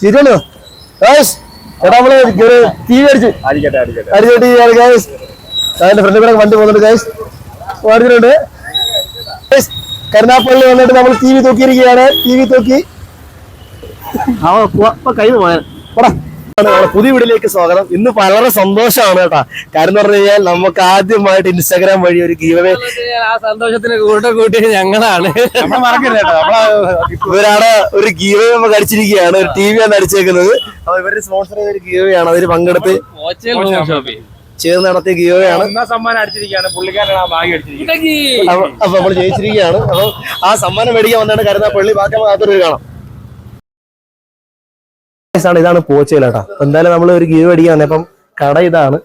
ശരിയാണോ ഗൈസ് എടാ നമ്മൾ ടി വി അടിച്ച് അടിക്കട്ടെ അടിക്കട്ടെ. അടിച്ച ടി വി ഗൈസ് അതിന്റെ ഫ്രണ്ടിൽ കൂടെ വണ്ടി പോകുന്നുണ്ട് ഗൈസ് ഓടിച്ചിട്ടുണ്ട് Guys, കരുനാപ്പള്ളി വന്നിട്ട് നമ്മൾ ടി വി തൂക്കിയിരിക്കുകയാണ്. ടി വി തൂക്കി കൈ പോയാ കയ്യിൽ പോയാൽ നമ്മളെ പുതിയ വീടിലേക്ക് സ്വാഗതം. ഇന്ന് വളരെ സന്തോഷമാണ് കേട്ടാ. കാര്യം എന്ന് പറഞ്ഞു കഴിഞ്ഞാൽ നമുക്ക് ആദ്യമായിട്ട് ഇൻസ്റ്റാഗ്രാം വഴി ഒരു ഗീവേ ആ സന്തോഷത്തിന് കൂട്ടം കൂട്ടിയത് ഞങ്ങളാണ്. കേട്ടോ. നമ്മളെ ഇവരാണ് ഒരു ഗീവേ നമുക്ക് അടിച്ചിരിക്കുകയാണ് ഒരു ടി വി ആണ് അടിച്ചേക്കുന്നത്. അപ്പൊ ഇവരുടെ സ്പോൺസർ ചെയ്ത ഒരു ഗീവേ ആണ്. അതിൽ പങ്കെടുത്ത് ചേർന്ന് നടത്തിയ ഗീവേ ആണ്. അപ്പൊ നമ്മൾ ജയിച്ചിരിക്കുകയാണ്. അപ്പൊ ആ സമ്മാനം മേടിക്കാൻ വന്നാണ് കരുതാ പള്ളി ബാക്കി അകത്തൊരു കാണാം. ആണ് ഇതാണ് പോച്ചയിലാട്ടാ എന്തായാലും നമ്മൾ ഒരു ഗീവ് അടിക്കാൻ വന്നപ്പം കട ഇതാണ്.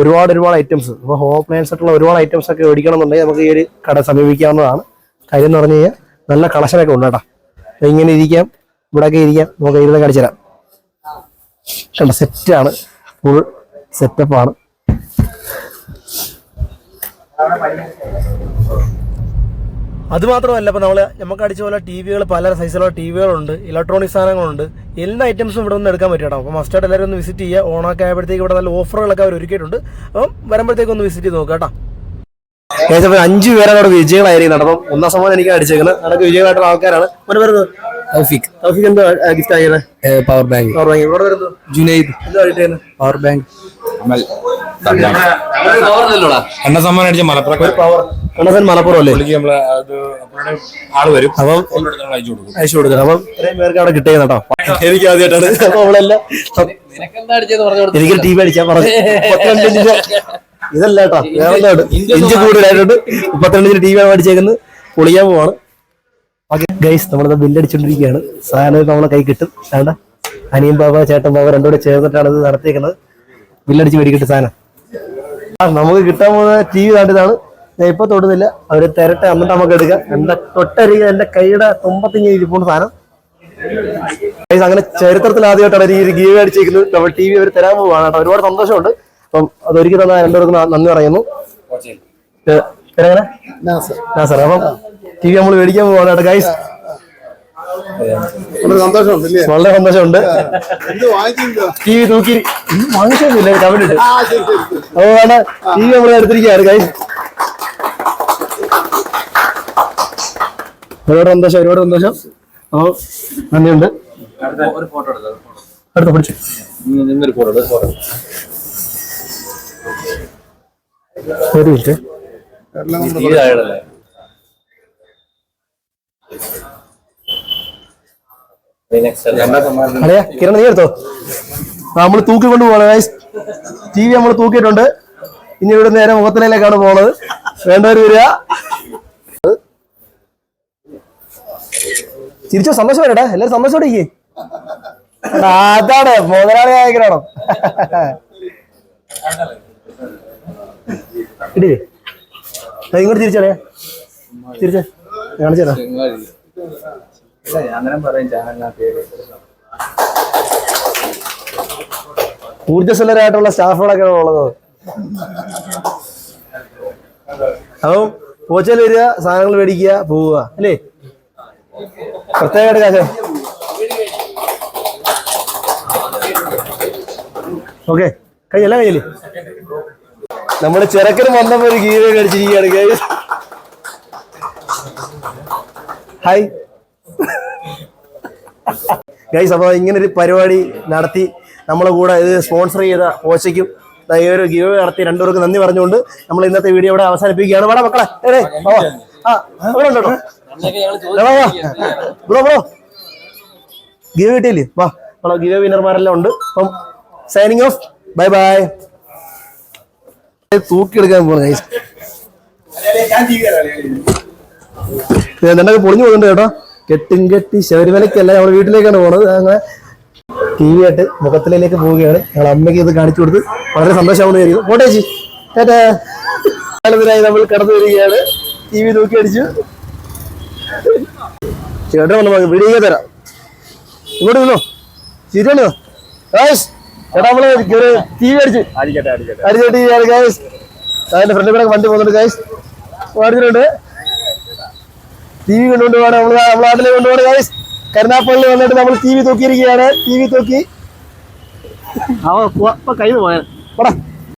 ഒരുപാട് ഒരുപാട് ഐറ്റംസ് ഇപ്പൊ ഹോം അപ്ലയൻസ് ആയിട്ടുള്ള ഒരുപാട് ഐറ്റംസ് ഒക്കെ മേടിക്കണം എന്നുണ്ടെങ്കിൽ നമുക്ക് ഈ ഒരു കട സമീപിക്കാവുന്നതാണ്. കാര്യം എന്ന് പറഞ്ഞു കഴിഞ്ഞാൽ നല്ല കളക്ഷനൊക്കെ ഉണ്ട് കേട്ടോ ഇങ്ങനെ ഇരിക്കാം. ഇവിടെയൊക്കെ ഇരിക്കാം. നമുക്ക് ഇരുന്ന് കാണിച്ചു തരാം. കണ്ട സെറ്റാണ് ഫുൾ സെറ്റപ്പാണ് അത് മാത്രമല്ല ഇപ്പൊ നമ്മൾ നമുക്ക് അടിച്ച പോലെ ടി വികൾ പല സൈസിലുള്ള ടി വികളുണ്ട് ഇലക്ട്രോണിക് സാധനങ്ങളുണ്ട്. എല്ലാ ഐറ്റംസും ഇവിടെ നിന്ന് എടുക്കാൻ പറ്റും കേട്ടോ അപ്പോൾ മസ്റ്റായിട്ട് എല്ലാവരും ഒന്ന് വിസിറ്റ് ചെയ്യുക ഓണൊക്കെ ആയപ്പോഴത്തേക്ക് ഇവിടെ നല്ല ഓഫറുകളൊക്കെ അവർ ഒരുക്കിയിട്ടുണ്ട് അപ്പം വരുമ്പോഴത്തേക്ക് ഒന്ന് വിസിറ്റ് ചെയ്ത് നോക്കാം കേട്ടോ ഏകദേശം അഞ്ചു പേരാണ് അവിടെ വിജയങ്ങളായിരിക്കുന്നത് അപ്പം ഒന്നാം സമ്മാനം എനിക്ക് അടിച്ചേക്കുന്നത് അതൊക്കെ വിജയമായിട്ടുള്ള ആൾക്കാരാണ് തൗഫിക് തൗഫിക്ക് എന്താ ഗിഫ്റ്റ് ആയത് പവർ ബാങ്ക് പവർ ബാങ്ക് ഇവിടെ വരുന്നു ജുനൈദ് എന്താ പവർ ബാങ്ക് എന്നെ സമ്മാനം അടിച്ച മലപ്പുറം പവർ കണ്ണസൻ മലപ്പുറം അല്ലേ? ആൾ വരും. അപ്പം അയച്ചു കൊടുക്കും. അയച്ചു കൊടുക്കണം. അപ്പം ഇത്രയും പേർക്ക് അവിടെ കിട്ടിയത് കേട്ടോ. എനിക്ക് ആദ്യമായിട്ടാണ്. അപ്പൊ ടി വി അടിക്കാൻ പറഞ്ഞു ഇതല്ല കേട്ടോ. വേറെ ഇഞ്ച് കൂടുതലായിട്ടുണ്ട്. മുപ്പത്തിരണ്ടിന് ഇഞ്ച് ടി വി അടിച്ചേക്കുന്നത്. പൊളിയാൻ പോവാണ്. ഓക്കെ ഗൈസ് നമ്മളിത് ബില്ലടിച്ചോണ്ടിരിക്കുകയാണ്. സാധനം നമ്മളെ കൈ കിട്ടും. വേണ്ട. അനിയൻ ബാബ ചേട്ടൻ ബാബ രണ്ടുകൂടെ ചേർന്നിട്ടാണ് ഇത് നടത്തിയേക്കുന്നത്. ബില്ലടിച്ച് മേടിക്കട്ടെ സാധനം. ആ നമുക്ക് കിട്ടാൻ പോകുന്ന ടി വി കാട്ടിയതാണ് ഞാൻ ഇപ്പൊ തൊടുന്നില്ല. അവർ തിരട്ടെ എന്നിട്ട് നമുക്ക് എടുക്കാം. എന്റെ തൊട്ടരികെ എന്റെ കൈയുടെ തുമ്പത്തിങ്ങി ഇരിപ്പുണ്ട് സാധനം. അങ്ങനെ ചരിത്രത്തിൽ ആദ്യമായിട്ടാണ് ഈ ഒരു ഗീവ് അടിച്ചിരിക്കുന്നത് നമ്മൾ ടി വി അവർ തരാൻ പോവാണ് കേട്ടോ. ഒരുപാട് സന്തോഷമുണ്ട്. അപ്പം അത് ഒരുക്കി തന്ന രണ്ടുപേർക്കും നന്ദി പറയുന്നു. അപ്പം ടി വി നമ്മൾ മേടിക്കാൻ പോവാണ് കേട്ടോ ഗൈസ് വളരെ സന്തോഷമുണ്ട് ടി വി തൂക്കി. വാങ്ങിച്ചില്ല കവിട്ടിട്ട് വേണ്ട ടി വി നമ്മൾ എടുത്തിരിക്കുകയാണ് ഗൈസ് ഒരുപാട് സന്തോഷം ഒരുപാട് സന്തോഷം. അപ്പോൾ നന്ദിയുണ്ട്. അടുത്ത പിടിച്ചു ഒരു മിനിറ്റ് അറിയാ കിരൺ നീ എടുത്തോ? നമ്മൾ തൂക്കിക്കൊണ്ട് പോകണം ഗൈസ് ടി വി നമ്മൾ തൂക്കിയിട്ടുണ്ട്. ഇനി ഇവിടെ നേരെ മുഖത്തിലേക്കാണ് പോണത്. വേണ്ടവർ വരിക. ചിരിച്ചോ സന്തോഷം വരട്ടെ. എല്ലാരും സന്തോഷത്തോടെ ഇരിക്കേ. അതാണ് മുതലാളി ആയിക്കണോ ഇടില്ലേ ഇങ്ങോട്ട് തിരിച്ചറിയാ തിരിച്ചേ. കാണിച്ചു ഊർജസ്വലരായിട്ടുള്ള സ്റ്റാഫുകളൊക്കെ ഉള്ളത്. അപ്പം പോച്ചയിൽ വരിക സാധനങ്ങൾ മേടിക്കുക പോവുക അല്ലേ? കാശ്. ഓക്കെ. കഴിഞ്ഞല്ല കഴിഞ്ഞില്ലേ നമ്മുടെ ചെറുക്കന് വന്നപ്പോ ഒരു ഗീവ കഴിച്ചിരിക്കുകയാണ് guys. ഹായ് ഗൈസ് അപ്പോൾ ഇങ്ങനെ ഒരു പരിപാടി നടത്തി നമ്മളെ കൂടെ ഇത് സ്പോൺസർ ചെയ്ത ഓശയ്ക്കും ഈ ഒരു ഗീവ് നടത്തി രണ്ടുപേർക്ക് നന്ദി പറഞ്ഞുകൊണ്ട് നമ്മൾ ഇന്നത്തെ വീഡിയോ ഇവിടെ അവസാനിപ്പിക്കുകയാണ്. വേണം മക്കളെ. ആ അവിടെ ഉണ്ട്? Bro bro. ഗീവ് കിട്ടിയില്ലേ? വാ നമ്മളെ ഗീവ് വിന്നർമാരെല്ലാം ഉണ്ട്. അപ്പം സൈനിങ് ഓഫ് ബൈ ബൈ തൂക്കിയെടുക്കാൻ പൊളിഞ്ഞു പോകുന്നുണ്ട് കേട്ടോ. കെട്ടും കെട്ടി ശബരിമലയ്ക്കല്ല നമ്മുടെ വീട്ടിലേക്കാണ് പോണത്. അങ്ങനെ ടി വി ആയിട്ട് മുഖത്തിലേക്ക് പോവുകയാണ്. ഞങ്ങൾ അമ്മയ്ക്ക് ഇത് കാണിച്ചു കൊടുത്ത് വളരെ സന്തോഷമാണെന്ന് കാര്യം പോട്ടേച്ചി ചേട്ടാ നമ്മൾ കടന്നു വരികയാണ്. ടി വി നോക്കി അടിച്ചു. ചേട്ടൻ വന്ന് നമുക്ക് തരാം. ഇങ്ങോട്ട് നിന്നോ. ശരിയാണോ ഗായ്സ് ചേട്ടാ നമ്മൾ ഒരു ടി വി അടിച്ച് അടിച്ച ടി വി ഗായ്സ് അതിന്റെ ഫ്രണ്ട് കൂടെ വണ്ടി പോകുന്നുണ്ട് ഗായ്സ് അടിച്ചിട്ടുണ്ട് ടി വി കൊണ്ടുകൊണ്ട് പോകണം നമ്മൾ നമ്മളെ നാട്ടിലേക്ക് കൊണ്ടുപോകണം ഗായ്സ് കരുനാപ്പള്ളി വന്നിട്ട് നമ്മൾ ടി വി തൂക്കിയിരിക്കുകയാണ് ടി വി തൂക്കി കൈ പോയാൽ പോയ